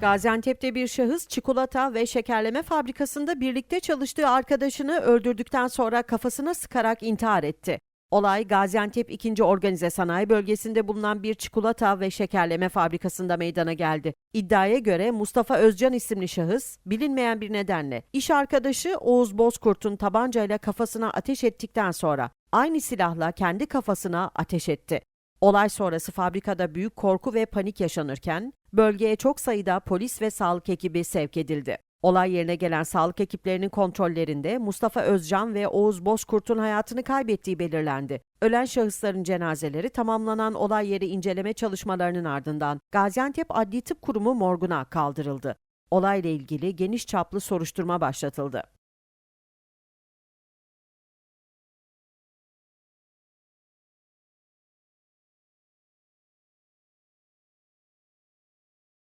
Gaziantep'te bir şahıs çikolata ve şekerleme fabrikasında birlikte çalıştığı arkadaşını öldürdükten sonra kafasına sıkarak intihar etti. Olay Gaziantep 2. Organize Sanayi Bölgesi'nde bulunan bir çikolata ve şekerleme fabrikasında meydana geldi. İddiaya göre Mustafa Özcan isimli şahıs bilinmeyen bir nedenle iş arkadaşı Oğuz Bozkurt'un tabancayla kafasına ateş ettikten sonra aynı silahla kendi kafasına ateş etti. Olay sonrası fabrikada büyük korku ve panik yaşanırken bölgeye çok sayıda polis ve sağlık ekibi sevk edildi. Olay yerine gelen sağlık ekiplerinin kontrollerinde Mustafa Özcan ve Oğuz Bozkurt'un hayatını kaybettiği belirlendi. Ölen şahısların cenazeleri tamamlanan olay yeri inceleme çalışmalarının ardından Gaziantep Adli Tıp Kurumu morguna kaldırıldı. Olayla ilgili geniş çaplı soruşturma başlatıldı.